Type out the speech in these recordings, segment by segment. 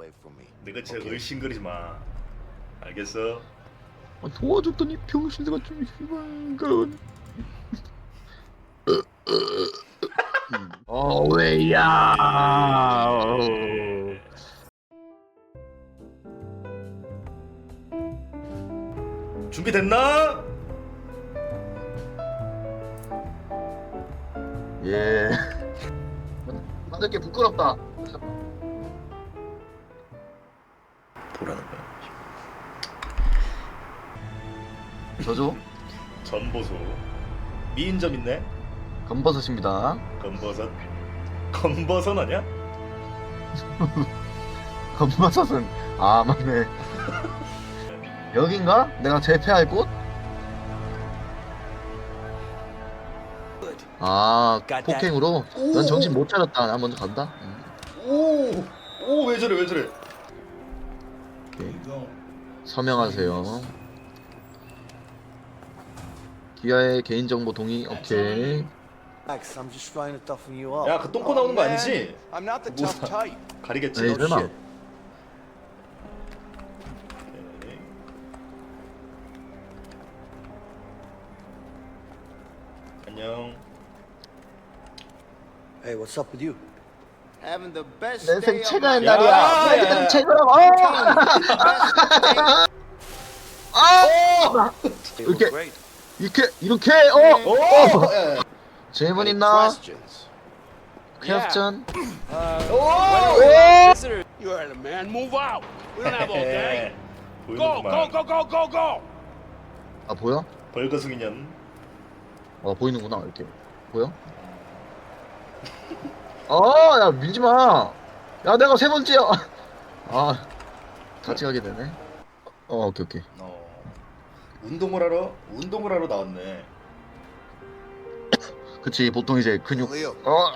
away from me. 내가 진짜 의심거리지 마. 알겠어? 아, 도와줬더니 병신들 같은 그런 어웨야 준비됐나? 예 만들 게 부끄럽다 저죠 전보소. 미인점 있네. 건버섯입니다 건버섯. 건버섯 아니야? 건버섯은 아 맞네 여긴가? 내가 재패할 곳? 아 폭행으로? 난 정신 못 차렸다 나 먼저 간다 음, 오, 오 왜 저래 왜 저래? 오케이. 서명하세요 기아의 개인정보 동의 오케이 Max, I'm just trying to toughen you up. 야그 똥꼬 나오는 거 아니지? I'm not the What's tough that? type. 가리겠지. 에이 No 설마. 안녕. Hey, what's up with you? Having the best 내 day 생 of 최고의 my 날이야 야, 야. 내 최고라고 아! Great. 이렇게 이렇게 어! 오! 어! 예. 질문 Any 있나? questions? 퀘스천 You heard him, man. Move out. We don't have all day. Go, go, 보이는구만. go, go, go, go. 아 보여? 벌거숭이년. 어 보이는구나 이렇게 보여? 아야 밀지 마 야 내가 세 번째야 아 같이 가게 되네 어 오케이 오케이 어. 운동을 하러 운동을 하러 나왔네. 그치 보통 이제 근육 Leo, 어!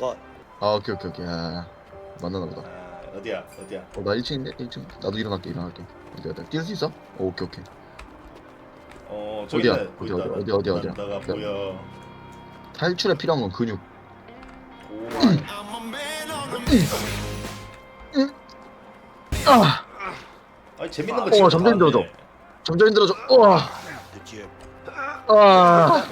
What? 아 오케이 오케이 오케이 야 만나나 보다 아, 어디야 어디야? 어, 나 1층인데 1층 나도 일어날게 일어날게 어디 어디 뛸 수 있어? 어, 오케이 오케이 어 저기 어디야? 있네. 어디, 보인다. 어디, 어디, 어디, 어디야? 나가 어디? 보여. 탈출에 필요한 건 근육 오. 아 아니 재밌는 거 어, 진짜 점점. 힘들어져. 점점 힘들어져 우와. 아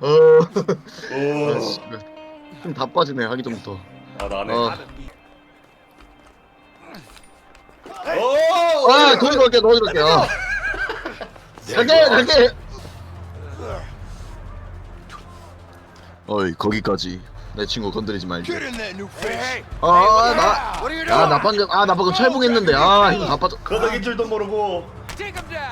어 오. 좀다 빠지네 하기 전부터 아 나네. 어. 오. 아 도와줘 갈게 도와줘 갈게 아. 갈게 갈게 어이 거기까지 내 친구 건드리지 말지 Get in there, new face. 아나 What are you doing? 아, 나 방금 아 나 방금 철봉했는데 아 힘다 빠져 거덕인 줄도 모르고. Take him down.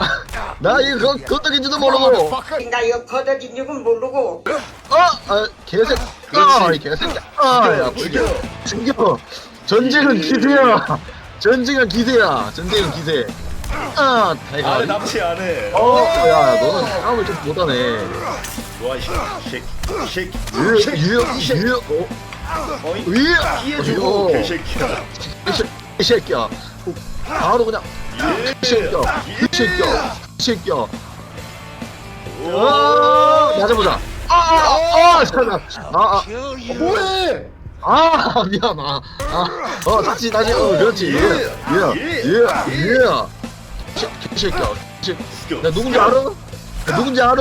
나 이거 건드린지도 모르고. 나 이거 걷어진 적은 모르고. 어아 개새 아이 개새끼 아 야 죽여. 죽여. 전쟁은 기세야. 전쟁은 기세야. 전쟁은 기세. 아 대가리. 납치 안 해. 어 야 너는 싸움을 좀 못하네. 좋아 이 새끼. 새끼. 유유 새끼. 유유. 어? 어이. 위에 피해주고 개새끼야. 이 새끼야. 바로 그냥 예. 이 새끼야. 이 새끼야. 이 새끼야 오. 어 맞아보자 아 아 아 잠깐 아 아 뭐해? 아 미안 아어 다시 다시 어 그렇지 예 예 예예 새끼야 새- 나 누군지 알아? 나 누군지 알아?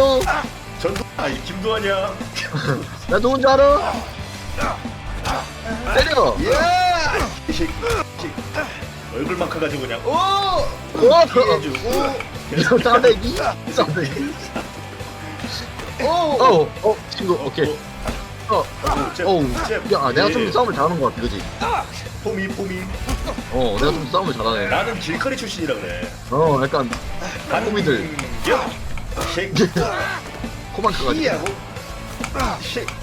전두 아니 김두한이야. 나 누군지 알아? 때려. 새끼. 얼굴만 커가지고 그냥 오. 어 피해주고. 싸대기 싸대기 오. 어어 친구 오케이 어, 잽, 어우, 잽. 야, 내가 좀 예. 싸움을 잘하는 것 같아, 그지? 포미 포미. 어, 내가 좀 싸움을 잘하네. 나는 길거리 출신이라 그래. 어, 약간 호미들 야, 쉐이크. 코만크가 이하고. 쉐이크.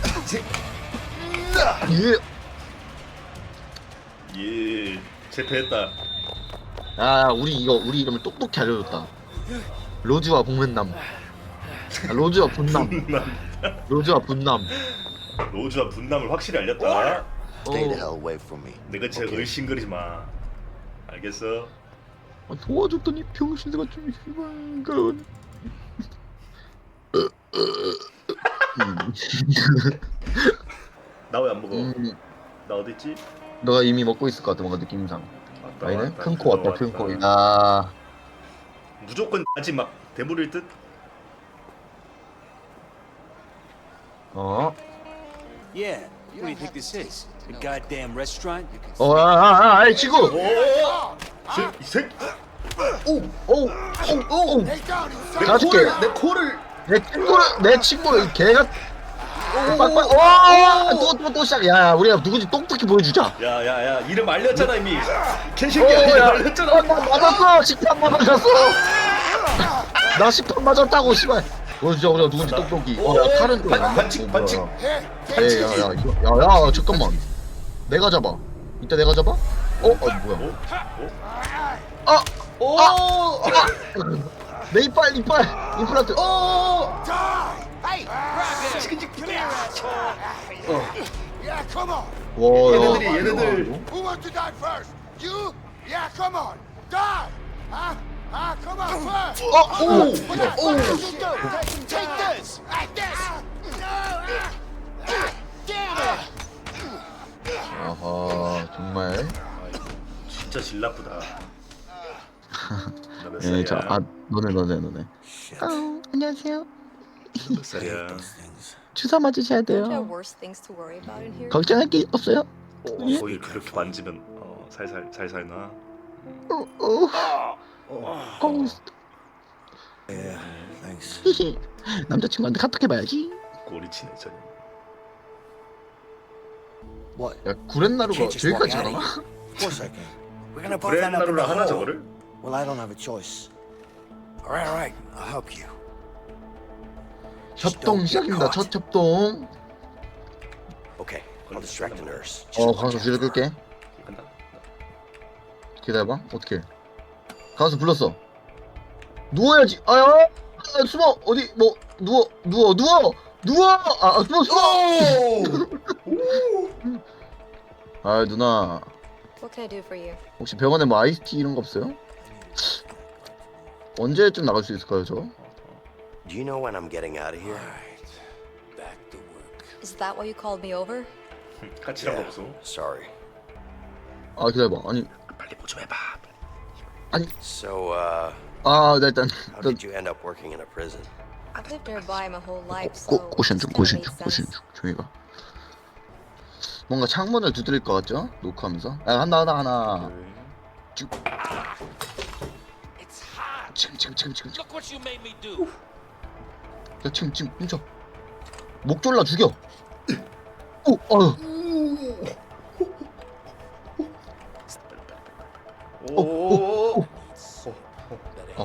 예. 예, 제패했다. 야, 우리 이거 우리 이름을 똑똑히 알려줬다. 로즈와 복맨남. 아, 로즈와 분남. 로즈와 분남. 로즈와 분남을 확실히 알렸다. Stay the 어, hell away from me. 내가 제 의심거리지 마. 알겠어? 아, 도와줬더니 병신들 같은 씨발 그런. 나 왜 안 먹어? 음, 나 어디 있지? 너가 이미 먹고 있을 것 같아 뭔가 느낌상. 왔다, 아니네? 왔다, 큰코 왔다 들어왔다. 큰 코. 야. 무조건 아직 막 대물일 듯. 어? Yeah. What do you think this is? A goddamn restaurant? 어, 아, 아, 아, 아이 친구. 오, 이 새끼. 오, 오, 오, 오. 내 가줄게. 코를, 내 코를. 내 친구를 내 친구를 이 개가 빡빡 와! 또 또 또 시작. 야, 우리가 누군지 똑똑히 보여주자. 야, 야, 야, 이름 알렸잖아 이미. 어, 개새끼야, 이름 야. 알렸잖아. 어, 나 맞았어. 식판 맞았어. 나 식판 맞았다고 씨발. 보여주자 우리가 누군지 똑똑히. 어, 야, 칼은 또 반- 안 반칙, 맞고, 반칙. 뭐야. 예, 야, 야, 이거, 야, 야, 잠깐만. 내가 잡아. 이따 내가 잡아? 어, 어, 뭐야? 아, 오, 내 이빨, 이빨, 임플란트. 어, Yeah, come on. 와, 얘네들이 야, 얘네들. Who wants to die first? You? Yeah, come on. Die. Huh? Huh? Come on, first. 어, 오, What the fuck did you do? Take, take this. Like this. No. ah, ah, Damn it. 아하, 정말. 진짜 질 나쁘다. 예, 자, 살이야? 아, 너네, 너네, 너네. 어, 안녕하세요. 몇 살이야? 주사 맞으셔야 돼요. worse things to worry about in here? 걱정할 게 없어요. 어, 거기 그렇게 만지면 어, 살살 살살 나. 어, 어, 어, Yeah, thanks. 히히. 남자친구한테 카톡 해봐야지. 꼬리 치네 전. What? 야, 구렛나루가 Can't just 가나? We're gonna up in the 브랜나루라 하나 hole. 저거를? Well, I don't have a choice. All right, all right. I'll help you. 협동 시작입니다. 첫 협동. Okay, I'll distract the nurse. 어, 끌게. 간다. 기다려봐. 어떻게? 가서 불렀어. 누워야지. 아야. 아, 숨어. 어디 뭐 누워 누워 누워 누워. 아, 아 숨어 숨어. 아 누나 What can I do for you? 혹시 병원에 뭐 아이스티 이런 거 없어요? 언제쯤 나갈 수 있을까요, 저? Do you know when I'm getting out of here? Back to work. Is that why you called me over? 같이 없어. Sorry. 아 기다려봐. 아니 빨리 뭐좀 해봐. So, uh, 아, 나 일단 how 일단 did you end up working in a prison? I've lived nearby my whole life, so 고, 고신 중 this 고신 kinda 중 고신 sense. 중 조용히 가. 뭔가 창문을 두드릴 것 같죠? 녹화하면서. 야 한다 하나 하나. 지금 It's hot. 지금 지금 지금 지금 지금. Look what you made me do. 야 지금 지금 훔쳐. 목 졸라 죽여. 오, 어휴. 오. 아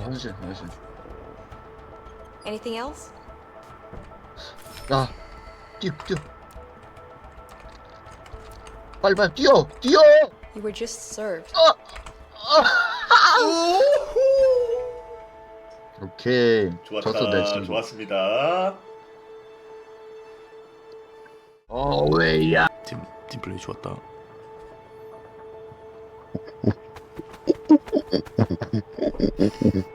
화장실 화장실. Anything else? 야, 뛰어 뛰어. 빨리 빨리 뛰어 뛰어. You were just served. 오케이. 좋았다. 졌어 내 친구. 좋았습니다. 어 왜야? 팀 팀플레이 좋았다.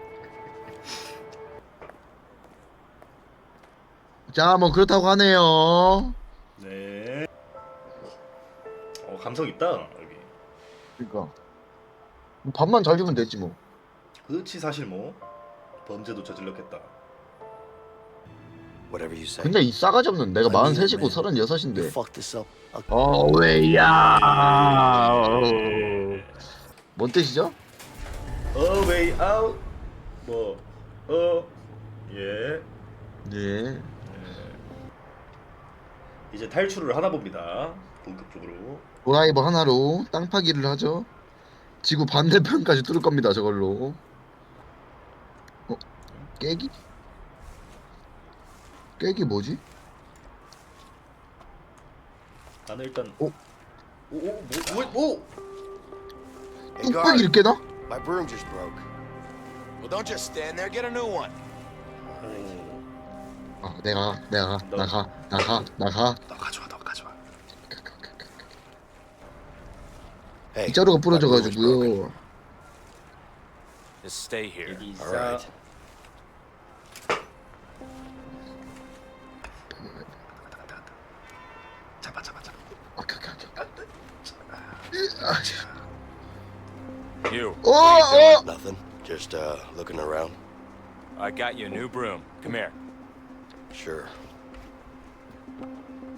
자, 뭐 그렇다고 하네요. 네. 어 감성 있다 여기. 그러니까 밥만 잘 주면 되지 뭐. 그렇지 사실 뭐 범죄도 저질렀겠다. Whatever you say. 근데 이 싸가지 없는 내가 I mean, 43이고 man. You 36인데. fuck this up. I'll 어 왜야? 뭔 뜻이죠? A way out. 뭐 어. 예. 네. 이제 탈출을 하나 봅니다. 본격적으로. 드라이버 하나로 땅 파기를 하죠. 지구 반대편까지 뚫을 겁니다. 저걸로. 어? 깨기? 깨기 뭐지? 나는 일단 오. 오오뭐 뭐, 오. Hey, 뚝배기를 guard, 깨나? my broom just broke. Well, don't just stand there. Get a new one. 오. 아 내가 내가 나가 나가 나가 너 가져와 너 가져와. Hey, 빗자루가 my broom is broken. 부러져가지고요. Just stay here. 여기서 Alright. 잡아 잡아 잡아. 오케이 오케이 오케이. You. 어 어. Nothing. Just uh, looking around. I got you a new broom. Come here. Sure.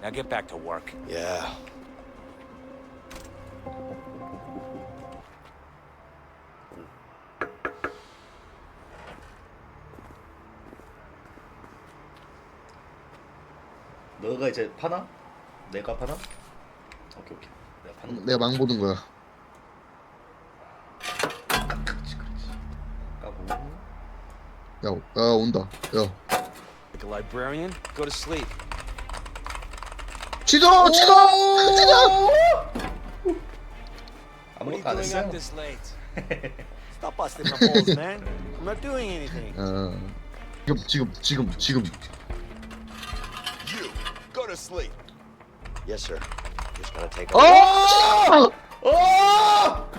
Now get back to work. Yeah. 너가 이제 파나? 내가 파나? 오케이 오케이. 내가 파는 거. 내가 망 보는 거야. 그렇지 그렇지. 까고. 야, 야 온다. 야. Like a librarian? Go to sleep. 취소 취소 취소. 아무것도 안 했어요. this late? Stop busting my balls, man. I'm not doing anything. 어. 지금 지금 지금 지금. You go to sleep. Yes, sir. Just gonna take a 어! 어!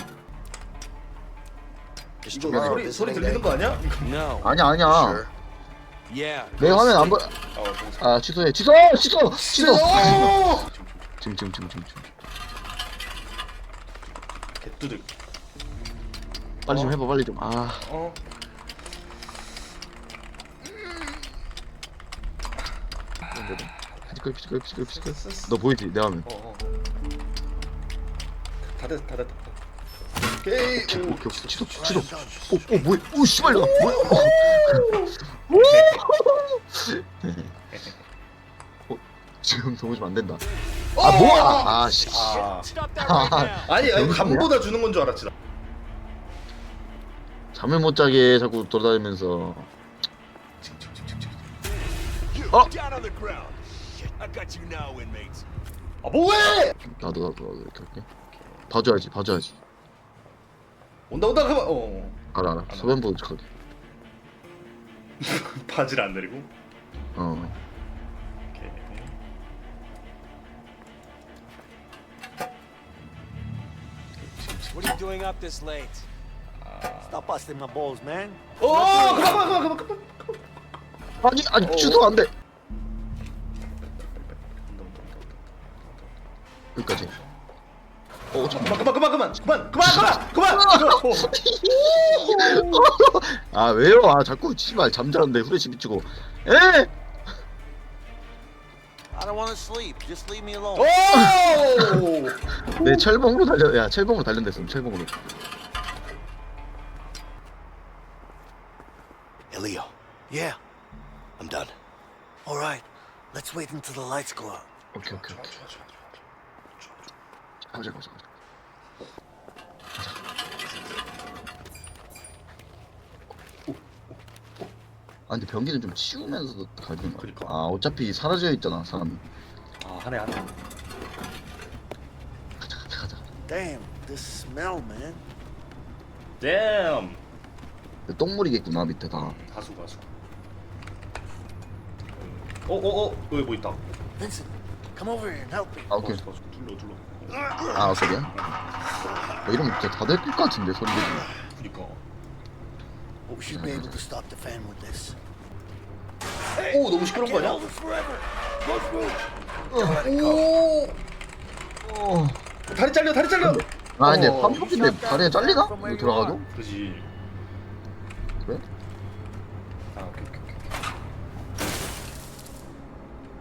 Just 이거 소리 소리 들리는. 거 아니야? No. 아니야 아니야. 내 화면 안 보. 어, 싶어. 아 취소해 취소 취소 취소. 지금 지금 지금 지금 지금. 개뚜들. 빨리 좀 해봐 빨리 좀. 아. 어. 피지컬 피지컬 피지컬 피지컬. 너 보이지 내 화면. 어. 어. 다 됐다 다 됐다. 오케이. 오케이 오. 오케이 취소 취소. 오오 뭐야? 오 씨발 나 뭐야? 어, 지금 넘어지면 안 된다. 아 뭐야? 아 씨. 아. Now. 아니, 아니 감보다 주는 건 줄 알았지. 나. 잠을 못 자게 자꾸 돌아다니면서. Inmates. 아 뭐해? 나도 나도 나도 이렇게 할게. 봐줘야지 봐줘야지. 온다 온다 그만. 어. 알아 알아. 소변 보직하게. 바지를 안 내리고. 어. 오케이. What are you doing up this late? Stop busting my balls, man. 어, 그만 그만 그만 그만. 아니 아니 취소 안 돼. 어 잠깐. 그만 그만 그만 그만 그만 그만 그만 그만. 어. 아 왜요? 아 자꾸 씨발 잠자는데 후레쉬 비추고. 에? I don't want to sleep. Just leave me alone. 오! 내 철봉으로 달려. 야 철봉으로 단련됐음 철봉으로. Hey, Leo. Yeah. I'm done. All right. Let's wait until the lights go out. 오케이 오케이 오케이. 가자 가자 가자. 아 근데 변기는 좀 치우면서 가야 되는 거야. 그니까. 아 어차피 사라져 있잖아 사람이. 아 하네 하네. 가자 가자 가자. Damn, this smell, man. damn. 근데 똥물이겠구나 밑에 다. 가수 가수. 어어어 여기 뭐 있다. Vincent, come over here and help me. 아 오케이. 가수 가수 둘러 둘러. 아 오케이야. 뭐 이러면 진짜 다될것 같은데 소리. 그니까. We should be able to stop the fan with this. 오 너무 시끄러운 거 아니야? Go through. 어. 다리 잘려 다리 잘려. 아 근데 어. 반복인데 다리에 잘리나? 이거 들어가도? 그지. 그래? 아 오케이 오케이 오케이.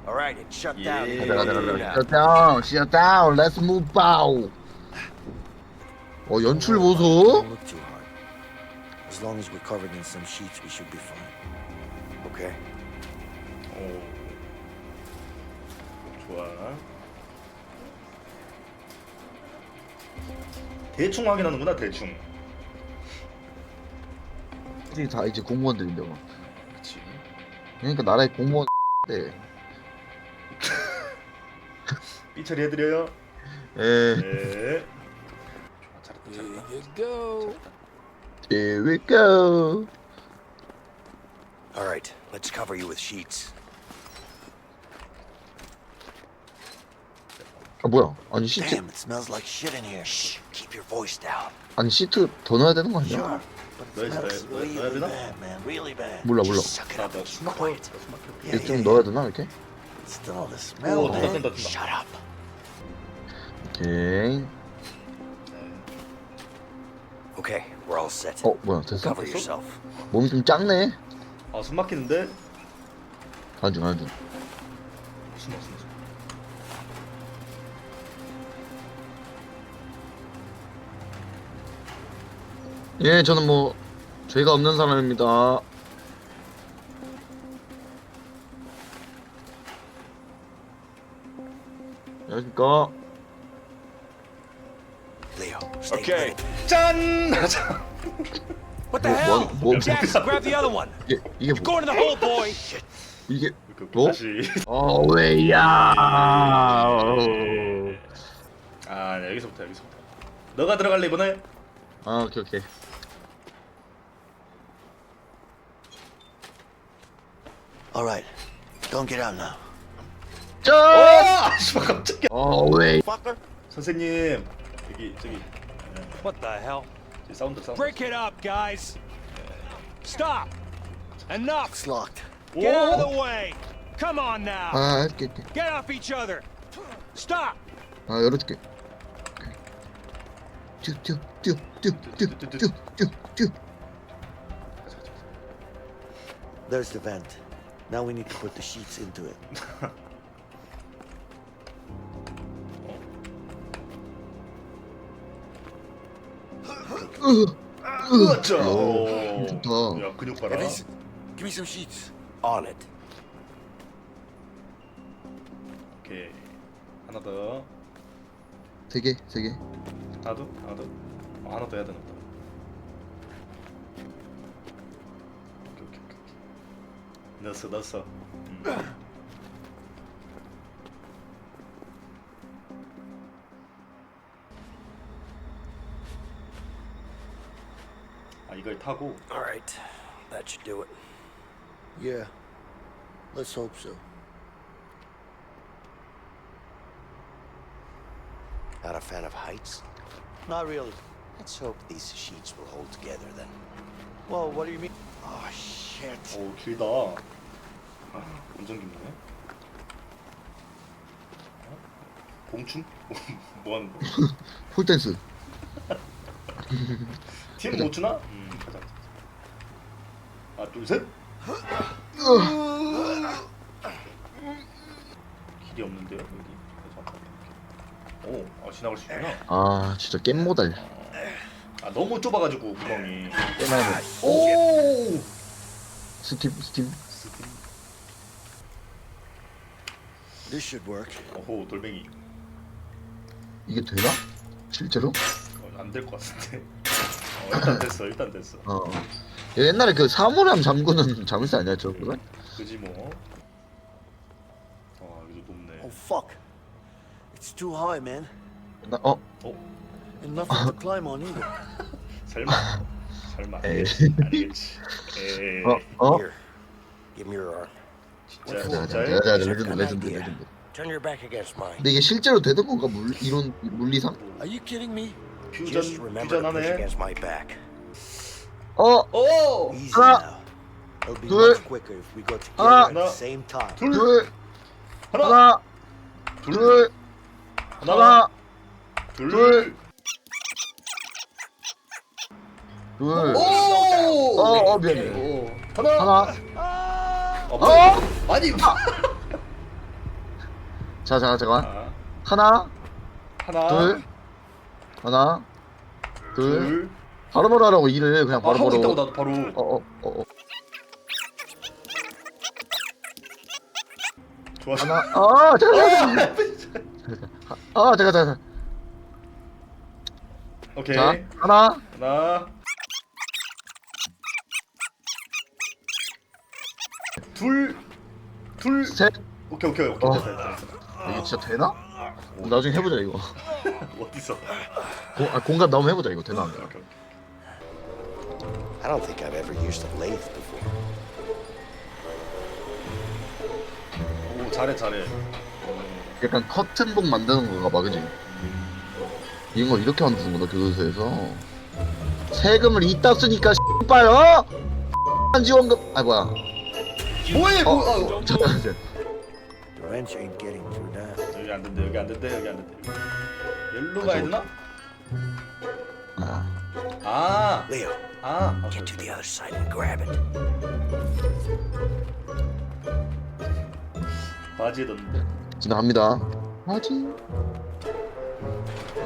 All right, it's shut Yeah. down. 가자 가자 가자. 야. Shut down, shut down. Let's move out. 어 연출 보소. As long as we're covered in some sheets, we should be fine. Okay. 오. 좋아. 대충 확인하는구나 대충. 이다 이제 공무원들인데 뭐. 그치. 그러니까 나라의 공무원 네. 삐 처리해드려요. 에 네. 좋아 잘했다 잘했다. go. here we go All right, let's cover you with sheets. 아 뭐야 아니 시트 Damn, it smells like shit in here. Shh, keep your voice down. 아니 시트 더 넣어야 되는 거 아니야? Sure, but it Nice, smells nice. Nice, really nice. bad, man. Really bad. 몰라 몰라 Suck it 나 up. 나 숨 막혀. Quiet. 나숨 막혀. Yeah, 이거 좀 yeah, 넣어야 yeah. 되나 이렇게? Still the smell, 오 된다 man. 된다 된다. Shut up. 오케이 Okay, we're all set. 어 뭐야 됐어? Cover yourself. 몸이 좀 작네 아 숨 막히는데. 안중 안중 숨어 숨어. 숨어. 예 저는 뭐 죄가 없는 사람입니다 안녕하십니까 Leo, stay Okay. committed. 짠. 자. What the 뭐, hell? 뭐, 뭐, Jackson, grab the other one. 이게 이게 Go 뭐 into the hole, boy. 이게 그, 그, 뭐? 다시. 어웨야 아 네, 여기서부터 여기서부터. 너가 들어갈래 이번에? 아 오케이 오케이 All right, don't get out now. 짠 아, 깜짝이야. 어웨이 Fucker. 선생님 여기 저기 What the hell? 저기 사운드 사운드. Break it up, guys. Stop. Enough. It's locked. Get out of the way. Come on now. 아 이렇게 이렇게 Get off each other. Stop. 아 열어줄게 쭈쭈쭈쭈쭈쭈쭈쭈 There's the vent. Now we need to put the sheets into it. 으쌰. 야, 오. 좋다. 야 근육 봐라. Give me, s- give me some sheets. On it. 오케이 하나 더. 세 개 세 개 하나 더 하나 더. 어, 하나 더 해야 되나 보다. 오케이 오케이. 오케이. 넣었어 넣었어. 음. 이걸 타고 All right, that should do it. Yeah. Let's hope so. Not a fan of heights? Not really. Let's hope these sheets will hold together then. Well, what do you mean? Oh shit. 오 길다. 아, 완전 깊네. 어? 봉춤? 뭐 하는 거? 폴댄스 팀못 추나? 음 가자. 가자. 하나 둘 셋. 길이 없는데요 여기. 오, 아 지나갈 수 있구나. 아 진짜 겜 모달 아 너무 좁아가지고 구멍이. 깨나는 오. 스팀 스팀 This should work. 오호 돌멩이. 이게 되나? 실제로? 어, 안될 것 같은데. 어, 일단 됐어, 일단 됐어. 어 어. 옛날에 그 사물함 잠그는 잠수 아니야 저거? 그지 뭐. 아 여기도 높네. Oh fuck. It's too high, man. 나, 어? 어? And nothing to climb on either. 설마. 설마. 에이. 아니겠지. 에이. 어? 어? Here, give me your arm. 진짜 진짜요? 가자 레전드 레전드 레전드 Turn your back against mine. 근데 이게 실제로 되는 건가 물, 이론 물리상? Are you kidding me? 퓨전 Just remember to push 퓨전하네. against my back. 어! 오. Easy Ah. now. It'll be Good. much quicker if we go together Ah. at the same time. 둘. 둘! 하나. 하나! 둘. 둘! 하나. 하나! 둘. 둘. 둘! 오. 어, 어, 미안해. 오. 하나. 하나! 아, 어? 뭐야? 아니. 자, 자, 잠깐. 아, 하나, 하나. 둘, 하나, 둘. 둘. 바로 바로 하라고 일을 그냥 아, 바로 하고 바로. 있다고 나도 바로. 어, 어, 어, 어. 좋아. 하나 아 잠깐 잠깐 아 잠깐 잠깐 오케이. 자 하나 하나. 둘. 둘. 셋 오케이 오케이 오케이. 어. 됐다, 됐다, 됐다. 이게 진짜 되나? 나중에 해보자 이거 어디서? 고, 아, 공감 나오면 해보자 이거? 오케이 오케이. I don't think I've ever used a lathe before. 오 잘해 잘해. 약간 커튼복 만드는 건가 봐 그지? 이런 걸 이렇게 만드는구나 교도소에서 세금을 이따 쓰니까 씨발 어? 지원금 아 뭐야 뭐해 뭐? 아, Don't 잠깐 move. 잠깐 The wrench ain't getting through that. 여기 안 된대 여기 안 된대 여기 안 된대. 열로 가야 되나? 아, 아. Leo, 아. get to the other side and grab it. 바지에 넣는데. 지나갑니다 하지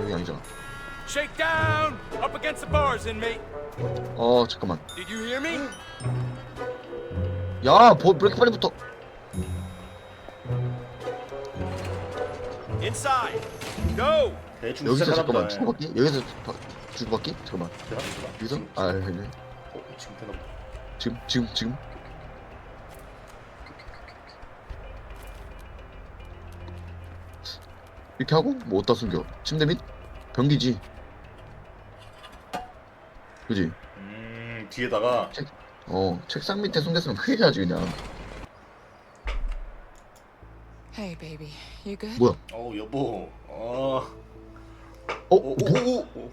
여기 아니잖아 Shake down! Up against the bars, inmate. 어 잠깐만 Did you hear me? 야 보, 브레이크 빨리 붙어 Inside. Go! 대충 여기서 잠깐만 보다. 주고 받기? 여기서 바- 주고 받기? 잠깐만? 여기서? 아 여기 어, 지금 되나 보다. 지금 지금 지금 이렇게 하고 뭐 어디다 숨겨 침대 밑 변기지 그지 음 뒤에다가 어 책상 밑에 숨겼으면 큰일 나지 그냥 Hey, baby, you good? 뭐야 어우 여보. 어. 어? 오, 뭐? 오, 오, 오.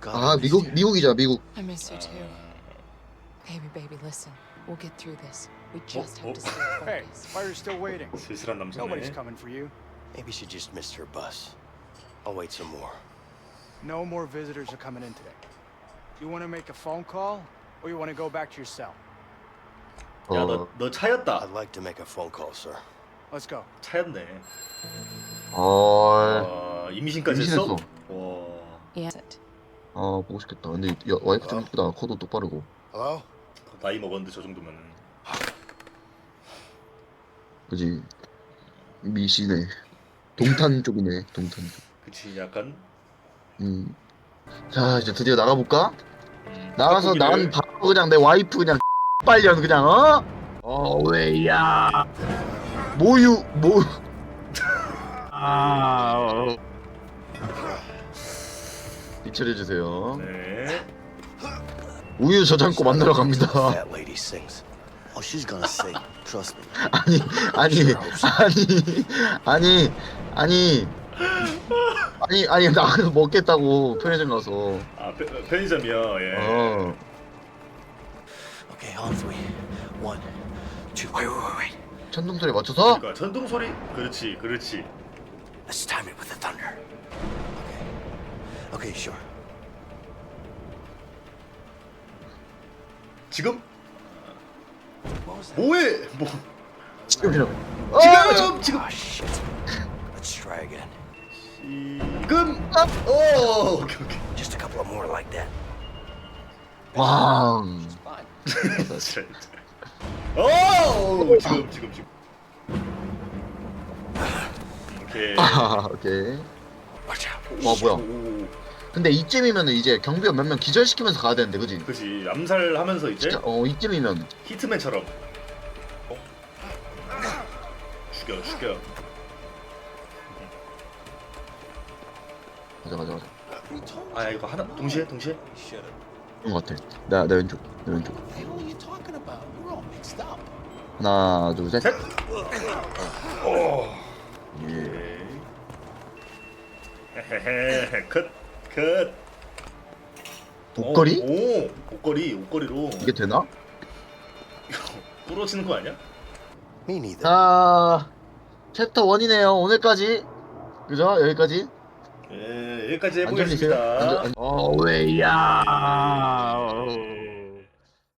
God, 아 I missed 미국 you. 미국이잖아 미국 I miss you too. Baby, baby, listen. We'll get through this. We just oh. have to stay Hey, focused. fire's still waiting. 쓸쓸한 Nobody's 남자네. coming for you. Maybe she just missed her bus. I'll wait some more. No more visitors are coming in today. You want to make a phone call, or you want to go back to your cell? 어 야너 너 차였다. I'd like to make a phone call, sir. Let's go. 차였네. 어... 와 임신까지 했어? 임신했어. 와. Yes. 아 보고 싶겠다 근데 야, 와이프 좀 이쁘다 코도 똑바르고 Hello? 나이 먹었는데 저 정도면은. 그지 미시네 동탄 쪽이네 동탄 쪽 그치 약간. 음. 자 이제 드디어 나가볼까? 음, 나가서 닭고기를- 난 바로 그냥 내 와이프 그냥 빨년 그냥 어? 어웨야 모유 모 아. 이철해주세요 네. 우유 저장고 만나러 갑니다 That lady sings. Oh, she's gonna sing. Trust me. 아니 아니 아니 아니 아니 아니 아니 나가서 먹겠다고 편의점 가서 아 편- 편의점이요. 예. 어 Okay, on three. One, two. Wait, wait, wait, wait. 천둥 소리 맞춰서 그러니까 전동 소리. 그렇지 그렇지. Let's time it with the thunder. Okay. Okay, sure. 지금? 뭐해? 뭐 지금 지금 지금 지금 Ah, shit. Let's try again. 지금 오 오케이 오케이 Just a couple of more like that. 왕 That's right. 오! 지금 지금 지금. 오케이. 아 오케이. out. 와 뭐야. 오. 근데 이쯤이면 이제 경비원 몇 명 기절시키면서 가야 되는데 그지? 그지. 암살하면서 이제? 진짜? 어 이쯤이면. 히트맨처럼. 어? 죽여 죽여. 가자 가자 가자. 아 이거 하나 동시에 동시에? 그런 것 같아. 나, 나 왼쪽 내 왼쪽. What the hell are you talking about? 하나 둘셋? 셋. 예. 헤헤헤 컷컷 목걸이? 오 목걸이 목걸이로. 이게 되나? 부러지는 거 아니야? 자 챕터 1이네요. 오늘까지. 그죠? 여기까지. 예 여기까지 해보겠습니다. 안전, 안... 어웨야